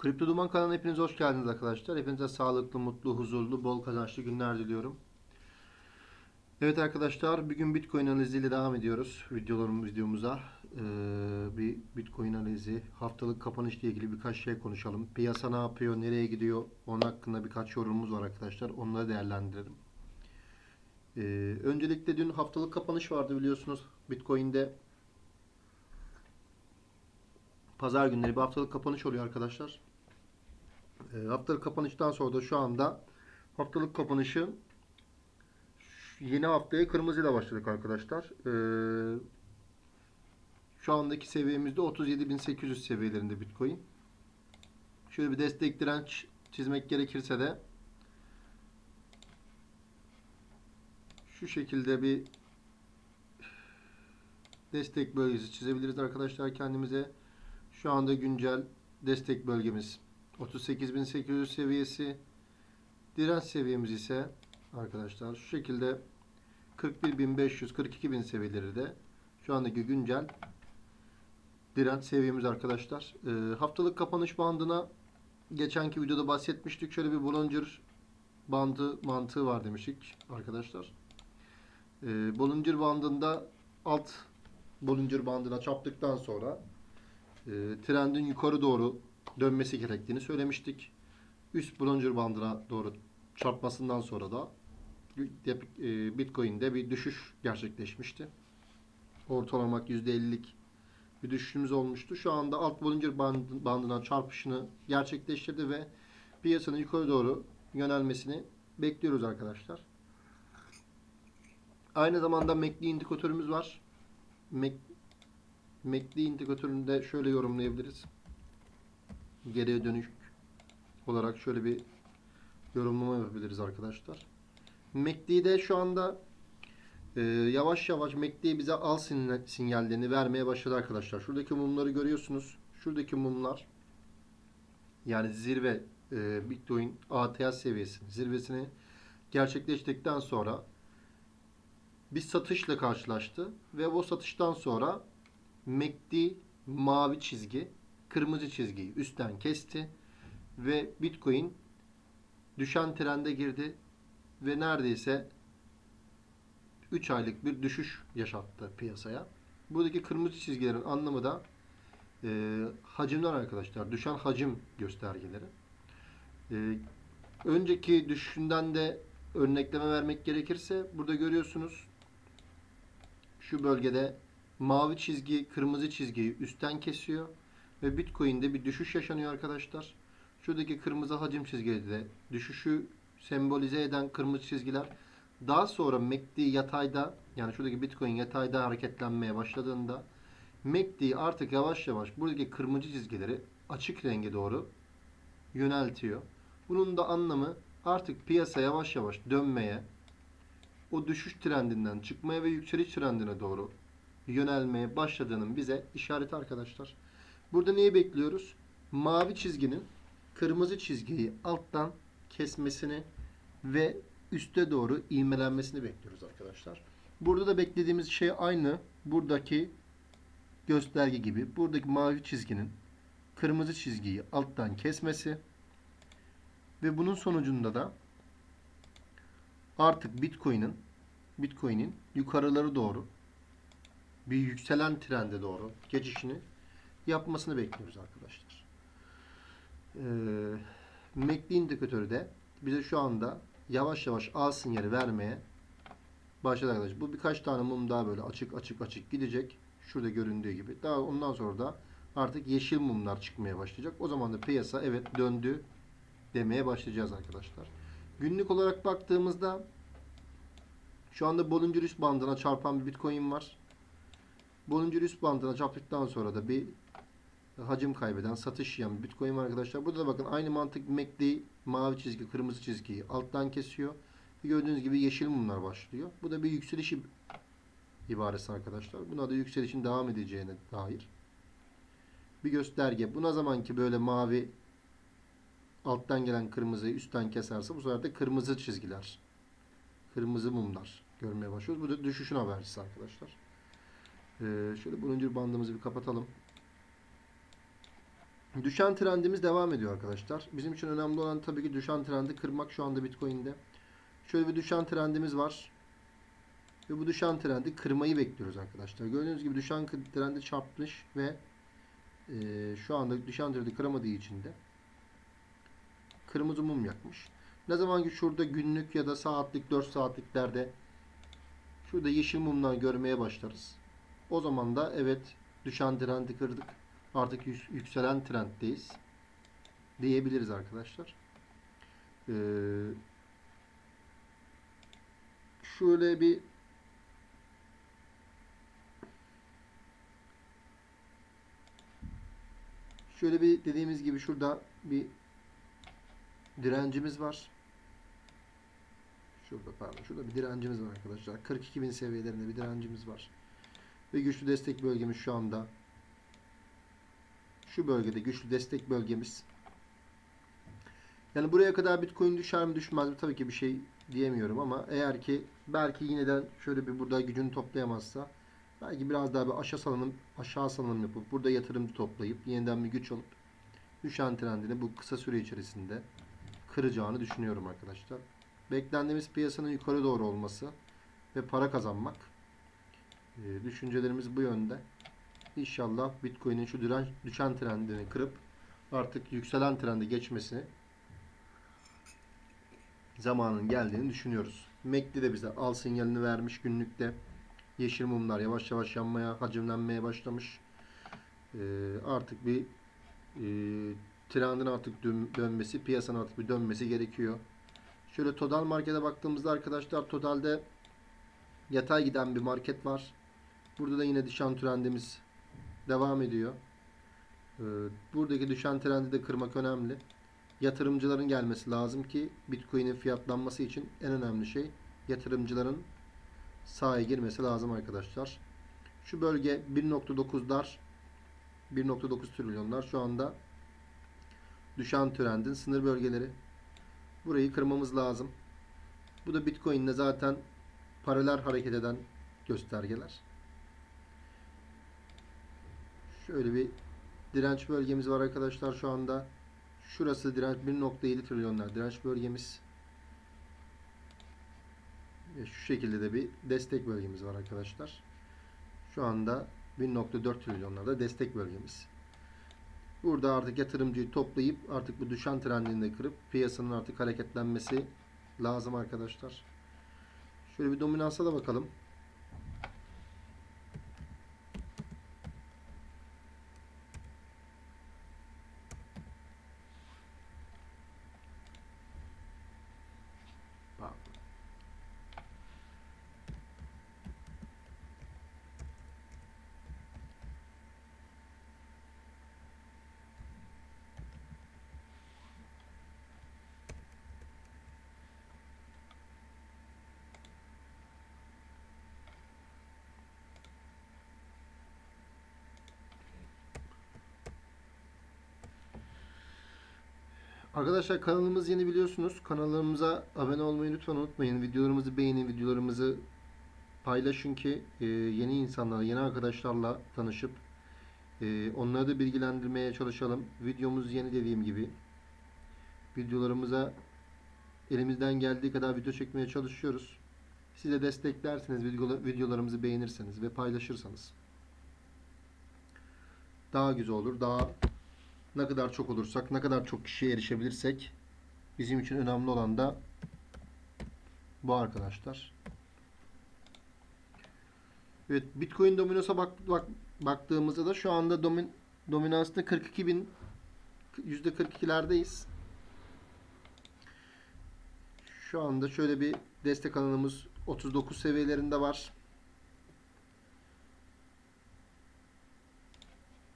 Kripto Duman kanalına hepiniz hoş geldiniz arkadaşlar. Hepinize sağlıklı, mutlu, huzurlu, bol kazançlı günler diliyorum. Evet arkadaşlar, bugün Bitcoin analiziyle devam ediyoruz videolarımız videomuza. Ee, bir Bitcoin analizi, haftalık kapanışla ilgili birkaç şey konuşalım. Piyasa ne yapıyor, nereye gidiyor, onun hakkında birkaç yorumumuz var arkadaşlar. Onları değerlendirelim. Ee, öncelikle dün haftalık kapanış vardı biliyorsunuz. Bitcoin'de Pazar günleri bir haftalık kapanış oluyor arkadaşlar. E, haftalık kapanıştan sonra da şu anda haftalık kapanışı yeni haftaya kırmızıyla başladık arkadaşlar. E, şu andaki seviyemizde 37.800 seviyelerinde Bitcoin. Şöyle bir destek direnç çizmek gerekirse de şu şekilde bir destek bölgesi çizebiliriz arkadaşlar kendimize. Şu anda güncel destek bölgemiz 38.800 seviyesi. Direnç seviyemiz ise arkadaşlar şu şekilde 41.500 42.000 seviyeleri de şu andaki güncel direnç seviyemiz arkadaşlar. Ee, haftalık kapanış bandına geçenki videoda bahsetmiştik. Şöyle bir Bollinger bandı mantığı var demiştik arkadaşlar. Ee, Bollinger bandında alt Bollinger bandına çarptıktan sonra e, trendin yukarı doğru dönmesi gerektiğini söylemiştik. Üst Bollinger bandına doğru çarpmasından sonra da e, Bitcoin'de bir düşüş gerçekleşmişti. Ortalamak %50'lik bir düşüşümüz olmuştu. Şu anda alt Bollinger band- bandına çarpışını gerçekleştirdi ve piyasanın yukarı doğru yönelmesini bekliyoruz arkadaşlar. Aynı zamanda MACD indikatörümüz var. MAC MACD indikatörünü de şöyle yorumlayabiliriz. Geriye dönük olarak şöyle bir yorumlama yapabiliriz arkadaşlar. MACD'de şu anda e, yavaş yavaş MACD bize al sinyal- sinyallerini vermeye başladı arkadaşlar. Şuradaki mumları görüyorsunuz. Şuradaki mumlar yani zirve e, Bitcoin ATH seviyesi zirvesini gerçekleştikten sonra bir satışla karşılaştı ve bu satıştan sonra MACD mavi çizgi kırmızı çizgiyi üstten kesti ve Bitcoin düşen trende girdi ve neredeyse 3 aylık bir düşüş yaşattı piyasaya. Buradaki kırmızı çizgilerin anlamı da e, hacimler arkadaşlar. Düşen hacim göstergeleri. E, önceki düşüşünden de örnekleme vermek gerekirse burada görüyorsunuz şu bölgede mavi çizgi kırmızı çizgiyi üstten kesiyor ve Bitcoin'de bir düşüş yaşanıyor arkadaşlar. Şuradaki kırmızı hacim çizgileri düşüşü sembolize eden kırmızı çizgiler. Daha sonra MACD yatayda yani şuradaki Bitcoin yatayda hareketlenmeye başladığında MACD artık yavaş yavaş buradaki kırmızı çizgileri açık renge doğru yöneltiyor. Bunun da anlamı artık piyasa yavaş yavaş dönmeye, o düşüş trendinden çıkmaya ve yükseliş trendine doğru yönelmeye başladığının bize işareti arkadaşlar. Burada neyi bekliyoruz? Mavi çizginin kırmızı çizgiyi alttan kesmesini ve üste doğru ivmelenmesini bekliyoruz arkadaşlar. Burada da beklediğimiz şey aynı. Buradaki gösterge gibi. Buradaki mavi çizginin kırmızı çizgiyi alttan kesmesi ve bunun sonucunda da artık Bitcoin'in Bitcoin'in yukarıları doğru bir yükselen trende doğru geçişini yapmasını bekliyoruz arkadaşlar. Ee, MACD indikatörü de bize şu anda yavaş yavaş al sinyali vermeye başladı arkadaşlar. Bu birkaç tane mum daha böyle açık açık açık gidecek. Şurada göründüğü gibi. Daha ondan sonra da artık yeşil mumlar çıkmaya başlayacak. O zaman da piyasa evet döndü demeye başlayacağız arkadaşlar. Günlük olarak baktığımızda şu anda Bollinger üst bandına çarpan bir Bitcoin var. Bollinger üst bandına çarptıktan sonra da bir hacim kaybeden, satış yiyen Bitcoin arkadaşlar. Burada da bakın aynı mantık MACD mavi çizgi, kırmızı çizgiyi alttan kesiyor. Gördüğünüz gibi yeşil mumlar başlıyor. Bu da bir yükseliş ib- ibaresi arkadaşlar. Buna da yükselişin devam edeceğine dair bir gösterge. Bu ne zaman ki böyle mavi alttan gelen kırmızıyı üstten keserse bu sefer de kırmızı çizgiler, kırmızı mumlar görmeye başlıyoruz. Bu da düşüşün habercisi arkadaşlar. Ee, şöyle buluncu bandımızı bir kapatalım. Düşen trendimiz devam ediyor arkadaşlar. Bizim için önemli olan tabii ki düşen trendi kırmak şu anda Bitcoin'de. Şöyle bir düşen trendimiz var. Ve bu düşen trendi kırmayı bekliyoruz arkadaşlar. Gördüğünüz gibi düşen trendi çarpmış ve e, şu anda düşen trendi kıramadığı için de kırmızı mum yakmış. Ne zaman ki şurada günlük ya da saatlik 4 saatliklerde şurada yeşil mumlar görmeye başlarız. O zaman da evet düşen trendi kırdık. Artık yük- yükselen trenddeyiz. Diyebiliriz arkadaşlar. Ee, şöyle bir şöyle bir dediğimiz gibi şurada bir direncimiz var. Şurada pardon. Şurada bir direncimiz var arkadaşlar. 42.000 seviyelerinde bir direncimiz var. Ve güçlü destek bölgemiz şu anda şu bölgede güçlü destek bölgemiz. Yani buraya kadar Bitcoin düşer mi düşmez mi tabii ki bir şey diyemiyorum ama eğer ki belki yineden şöyle bir burada gücünü toplayamazsa belki biraz daha bir aşağı salınım aşağı salınım yapıp burada yatırımcı toplayıp yeniden bir güç alıp düşen trendini bu kısa süre içerisinde kıracağını düşünüyorum arkadaşlar. Beklendiğimiz piyasanın yukarı doğru olması ve para kazanmak. Ee, düşüncelerimiz bu yönde. İnşallah Bitcoin'in şu direnç, düşen trendini kırıp artık yükselen trendi geçmesi zamanın geldiğini düşünüyoruz. MACD de bize al sinyalini vermiş günlükte. Yeşil mumlar yavaş yavaş yanmaya, hacimlenmeye başlamış. Ee, artık bir e, trendin artık dön- dönmesi, piyasanın artık bir dönmesi gerekiyor. Şöyle total markete baktığımızda arkadaşlar totalde yatay giden bir market var. Burada da yine düşen trendimiz devam ediyor. Ee, Buradaki düşen trendi de kırmak önemli. Yatırımcıların gelmesi lazım ki Bitcoin'in fiyatlanması için en önemli şey yatırımcıların sahaya girmesi lazım arkadaşlar. Şu bölge 1.9'lar 1.9 trilyonlar şu anda düşen trendin sınır bölgeleri. Burayı kırmamız lazım. Bu da Bitcoin'le zaten paralel hareket eden göstergeler. Şöyle bir direnç bölgemiz var arkadaşlar şu anda. Şurası direnç 1.7 trilyonlar direnç bölgemiz. Ve şu şekilde de bir destek bölgemiz var arkadaşlar. Şu anda 1.4 trilyonlarda destek bölgemiz. Burada artık yatırımcıyı toplayıp artık bu düşen trendini de kırıp piyasanın artık hareketlenmesi lazım arkadaşlar. Şöyle bir dominansa da bakalım. Arkadaşlar kanalımız yeni biliyorsunuz. Kanalımıza abone olmayı lütfen unutmayın. Videolarımızı beğenin, videolarımızı paylaşın ki e, yeni insanlarla, yeni arkadaşlarla tanışıp e, onları da bilgilendirmeye çalışalım. Videomuz yeni dediğim gibi. Videolarımıza elimizden geldiği kadar video çekmeye çalışıyoruz. Siz de desteklerseniz, videola- videolarımızı beğenirseniz ve paylaşırsanız daha güzel olur. Daha ne kadar çok olursak, ne kadar çok kişiye erişebilirsek bizim için önemli olan da bu arkadaşlar. Evet, Bitcoin dominosa bak, bak, baktığımızda da şu anda domin, dominansta 42 bin %42'lerdeyiz. Şu anda şöyle bir destek alanımız 39 seviyelerinde var.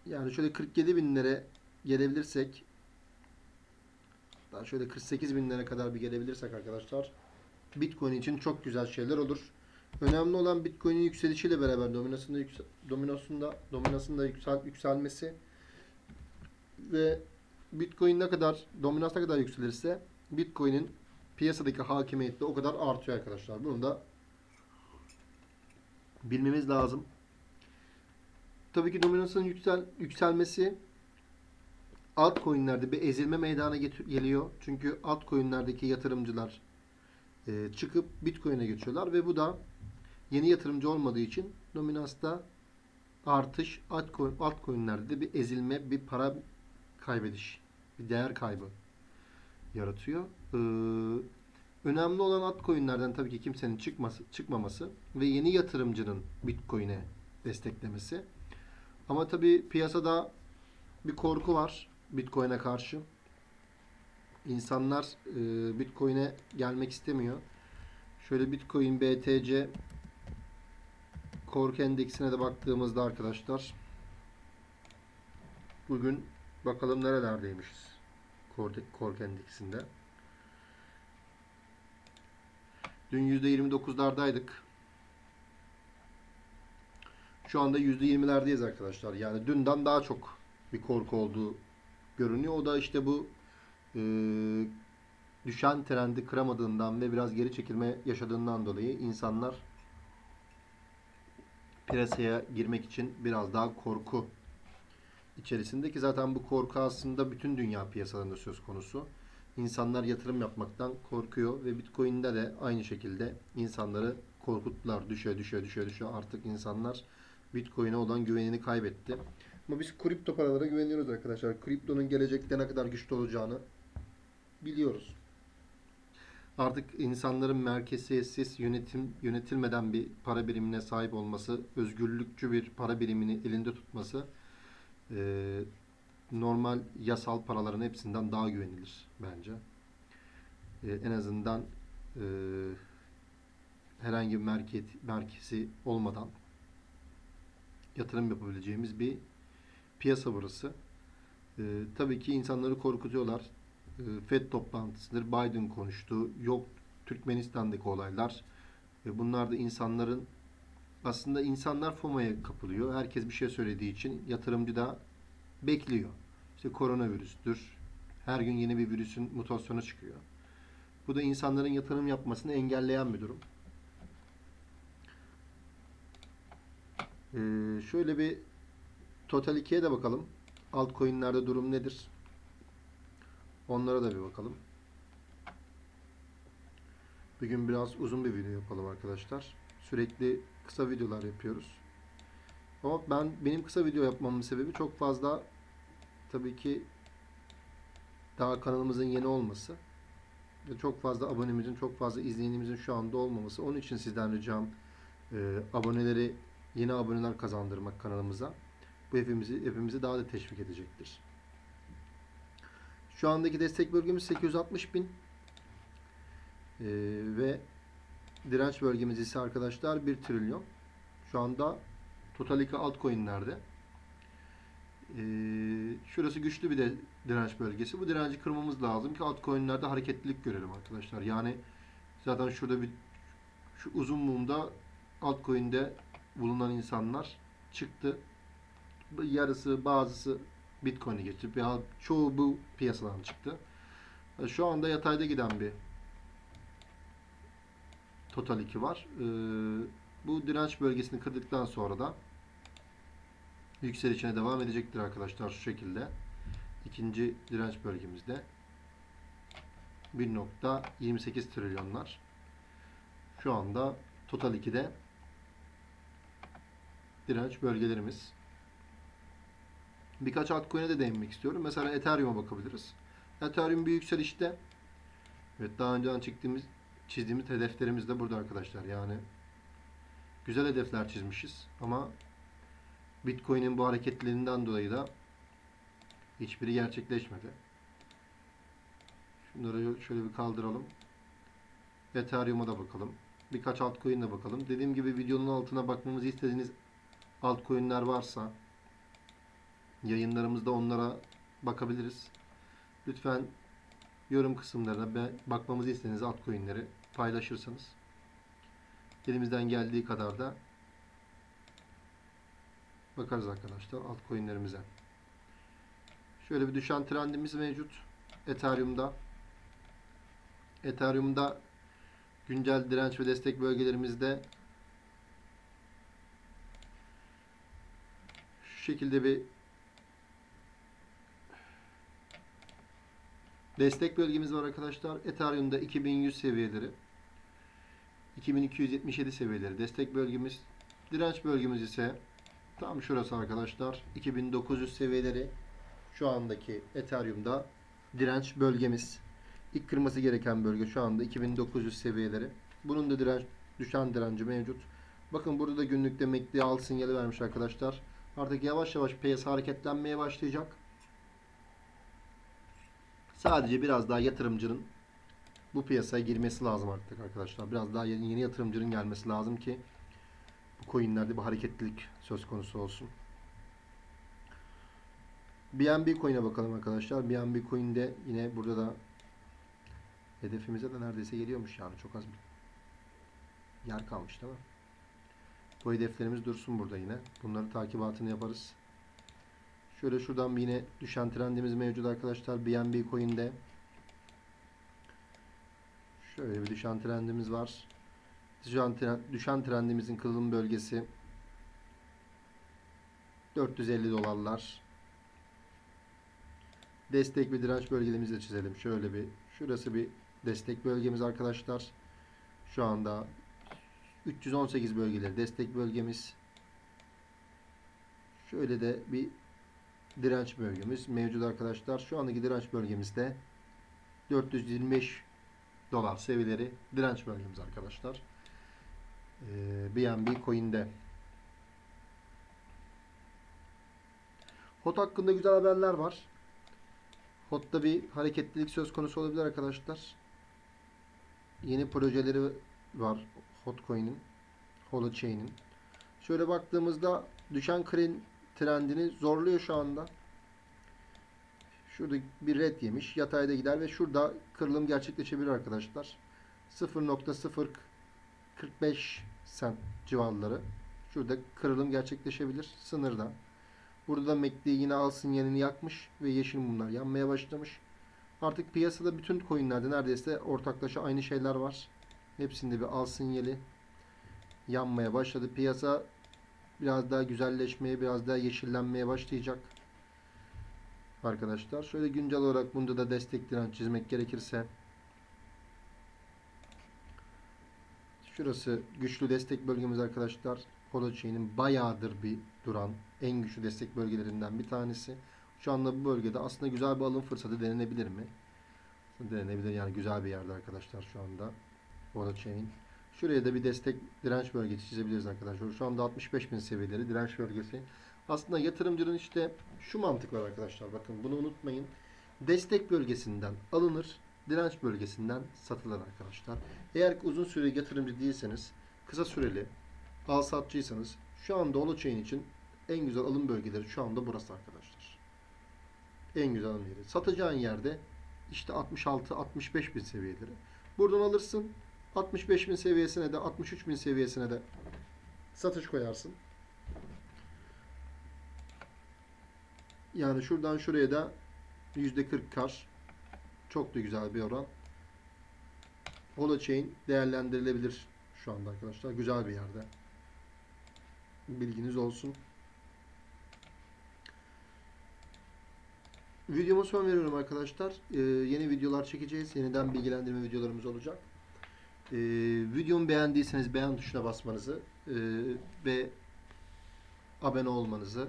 Yani şöyle 47 binlere gelebilirsek daha şöyle 48 binlere kadar bir gelebilirsek arkadaşlar Bitcoin için çok güzel şeyler olur. Önemli olan Bitcoin'in yükselişiyle beraber dominasında yüksel, dominasında dominasında yüksel, yükselmesi ve Bitcoin ne kadar dominans kadar yükselirse Bitcoin'in piyasadaki hakimiyeti de o kadar artıyor arkadaşlar. Bunu da bilmemiz lazım. Tabii ki dominansın yüksel, yükselmesi altcoin'lerde bir ezilme meydana geliyor. Çünkü altcoin'lerdeki yatırımcılar e, çıkıp Bitcoin'e geçiyorlar ve bu da yeni yatırımcı olmadığı için dominansta artış altcoin, altcoin'lerde de bir ezilme, bir para kaybediş, bir değer kaybı yaratıyor. Ee, önemli olan altcoin'lerden tabii ki kimsenin çıkması, çıkmaması ve yeni yatırımcının Bitcoin'e desteklemesi. Ama tabii piyasada bir korku var Bitcoin'e karşı. İnsanlar e, Bitcoin'e gelmek istemiyor. Şöyle Bitcoin BTC korku endeksine de baktığımızda arkadaşlar bugün bakalım nerelerdeymişiz korku, endeksinde. Dün %29'lardaydık. Şu anda %20'lerdeyiz arkadaşlar. Yani dünden daha çok bir korku olduğu görünüyor. O da işte bu e, düşen trendi kıramadığından ve biraz geri çekilme yaşadığından dolayı insanlar piyasaya girmek için biraz daha korku içerisinde ki zaten bu korku aslında bütün dünya piyasalarında söz konusu. İnsanlar yatırım yapmaktan korkuyor ve Bitcoin'de de aynı şekilde insanları korkuttular. Düşe düşe düşe düşe artık insanlar Bitcoin'e olan güvenini kaybetti. Ama biz kripto paralara güveniyoruz arkadaşlar. Kriptonun gelecekte ne kadar güçlü olacağını biliyoruz. Artık insanların merkeziyetsiz yönetim yönetilmeden bir para birimine sahip olması, özgürlükçü bir para birimini elinde tutması e, normal yasal paraların hepsinden daha güvenilir bence. E, en azından e, herhangi bir merkez, merkezi olmadan yatırım yapabileceğimiz bir piyasa burası. E, tabii ki insanları korkutuyorlar. E, FED toplantısıdır, Biden konuştu, yok Türkmenistan'daki olaylar. E, bunlar da insanların aslında insanlar FOMO'ya kapılıyor. Herkes bir şey söylediği için yatırımcı da bekliyor. İşte koronavirüstür. Her gün yeni bir virüsün mutasyonu çıkıyor. Bu da insanların yatırım yapmasını engelleyen bir durum. Ee, şöyle bir Total 2'ye de bakalım. Altcoin'lerde durum nedir? Onlara da bir bakalım. Bugün biraz uzun bir video yapalım arkadaşlar. Sürekli kısa videolar yapıyoruz. Ama ben benim kısa video yapmamın sebebi çok fazla tabii ki daha kanalımızın yeni olması ve çok fazla abonemizin, çok fazla izleyenimizin şu anda olmaması. Onun için sizden ricam e, aboneleri, yeni aboneler kazandırmak kanalımıza. Bu hepimizi, hepimizi daha da teşvik edecektir. Şu andaki destek bölgemiz 860 bin e, ve direnç bölgemiz ise arkadaşlar 1 trilyon. Şu anda Total 2 altcoin'lerde. Ee, şurası güçlü bir de direnç bölgesi. Bu direnci kırmamız lazım ki altcoin'lerde hareketlilik görelim arkadaşlar. Yani zaten şurada bir şu uzun mumda altcoin'de bulunan insanlar çıktı. Yarısı bazısı Bitcoin'e geçti. Ya çoğu bu piyasadan çıktı. Şu anda yatayda giden bir Total 2 var. Ee, bu direnç bölgesini kırdıktan sonra da yükselişine devam edecektir arkadaşlar şu şekilde. İkinci direnç bölgemizde 1.28 trilyonlar. Şu anda Total 2'de direnç bölgelerimiz. Birkaç altcoin'e de değinmek istiyorum. Mesela Ethereum'a bakabiliriz. Ethereum bir yükselişte. Evet daha önceden çektiğimiz çizdiğimiz hedeflerimiz de burada arkadaşlar. Yani güzel hedefler çizmişiz ama Bitcoin'in bu hareketliliğinden dolayı da hiçbiri gerçekleşmedi. Şunları şöyle bir kaldıralım. Ethereum'a da bakalım. Birkaç altcoin'e bakalım. Dediğim gibi videonun altına bakmamızı istediğiniz altcoin'ler varsa yayınlarımızda onlara bakabiliriz. Lütfen yorum kısımlarına bakmamızı istediğiniz altcoin'leri paylaşırsanız elimizden geldiği kadar da bakarız arkadaşlar altcoin'lerimize. Şöyle bir düşen trendimiz mevcut Ethereum'da. Ethereum'da güncel direnç ve destek bölgelerimizde şu şekilde bir Destek bölgemiz var arkadaşlar. Ethereum'da 2100 seviyeleri. 2277 seviyeleri destek bölgemiz. Direnç bölgemiz ise tam şurası arkadaşlar. 2900 seviyeleri. Şu andaki Ethereum'da direnç bölgemiz. İlk kırması gereken bölge şu anda 2900 seviyeleri. Bunun da direnç düşen direnci mevcut. Bakın burada da günlükte MACD al sinyali vermiş arkadaşlar. Artık yavaş yavaş piyasa hareketlenmeye başlayacak. Sadece biraz daha yatırımcının bu piyasaya girmesi lazım artık arkadaşlar. Biraz daha yeni, yeni yatırımcının gelmesi lazım ki bu coinlerde bir hareketlilik söz konusu olsun. BNB coin'e bakalım arkadaşlar. BNB coin'de yine burada da hedefimize de neredeyse geliyormuş yani çok az bir yer kalmış değil mi? Bu hedeflerimiz dursun burada yine. Bunları takibatını yaparız. Şöyle şuradan bir yine düşen trendimiz mevcut arkadaşlar. BNB coin'de. Şöyle bir düşen trendimiz var. Düşen, trend, düşen trendimizin kırılım bölgesi 450 dolarlar. Destek ve direnç bölgelerimizi de çizelim. Şöyle bir şurası bir destek bölgemiz arkadaşlar. Şu anda 318 bölgeleri destek bölgemiz. Şöyle de bir direnç bölgemiz mevcut arkadaşlar. Şu andaki direnç bölgemizde 425 dolar seviyeleri direnç bölgemiz arkadaşlar. Ee, BNB coin'de. HOT hakkında güzel haberler var. HOT'ta bir hareketlilik söz konusu olabilir arkadaşlar. Yeni projeleri var Hotcoin'in, Holochain'in. Şöyle baktığımızda düşen kren trendini zorluyor şu anda. Şurada bir red yemiş. Yatayda gider ve şurada kırılım gerçekleşebilir arkadaşlar. 0.045 sen civarları. Şurada kırılım gerçekleşebilir sınırda. Burada da MACD yine al sinyalini yakmış ve yeşil mumlar yanmaya başlamış. Artık piyasada bütün coinlerde neredeyse ortaklaşa aynı şeyler var. Hepsinde bir al sinyali yanmaya başladı. Piyasa biraz daha güzelleşmeye, biraz daha yeşillenmeye başlayacak. Arkadaşlar şöyle güncel olarak bunda da destek direnç çizmek gerekirse şurası güçlü destek bölgemiz arkadaşlar. Holochain'in bayağıdır bir duran en güçlü destek bölgelerinden bir tanesi. Şu anda bu bölgede aslında güzel bir alım fırsatı denenebilir mi? Denenebilir yani güzel bir yerde arkadaşlar şu anda. Holochain. Şuraya da bir destek direnç bölgesi çizebiliriz arkadaşlar. Şu anda 65.000 seviyeleri direnç bölgesi. Aslında yatırımcının işte şu mantık var arkadaşlar. Bakın bunu unutmayın. Destek bölgesinden alınır. Direnç bölgesinden satılır arkadaşlar. Eğer uzun süreli yatırımcı değilseniz kısa süreli al satçıysanız şu anda Holochain için en güzel alım bölgeleri şu anda burası arkadaşlar. En güzel alım yeri. Satacağın yerde işte 66-65 bin seviyeleri. Buradan alırsın. 65 bin seviyesine de 63 bin seviyesine de satış koyarsın. Yani şuradan şuraya da %40 kar. Çok da güzel bir oran. Holochain değerlendirilebilir şu anda arkadaşlar. Güzel bir yerde. Bilginiz olsun. Videoma son veriyorum arkadaşlar. Ee, yeni videolar çekeceğiz. Yeniden bilgilendirme videolarımız olacak. Ee, videomu beğendiyseniz beğen tuşuna basmanızı e, ve abone olmanızı,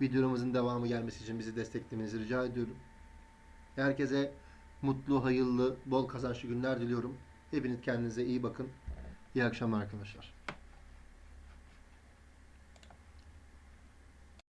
videomuzun devamı gelmesi için bizi desteklemenizi rica ediyorum. Herkese mutlu, hayırlı, bol kazançlı günler diliyorum. Hepiniz kendinize iyi bakın. İyi akşamlar arkadaşlar.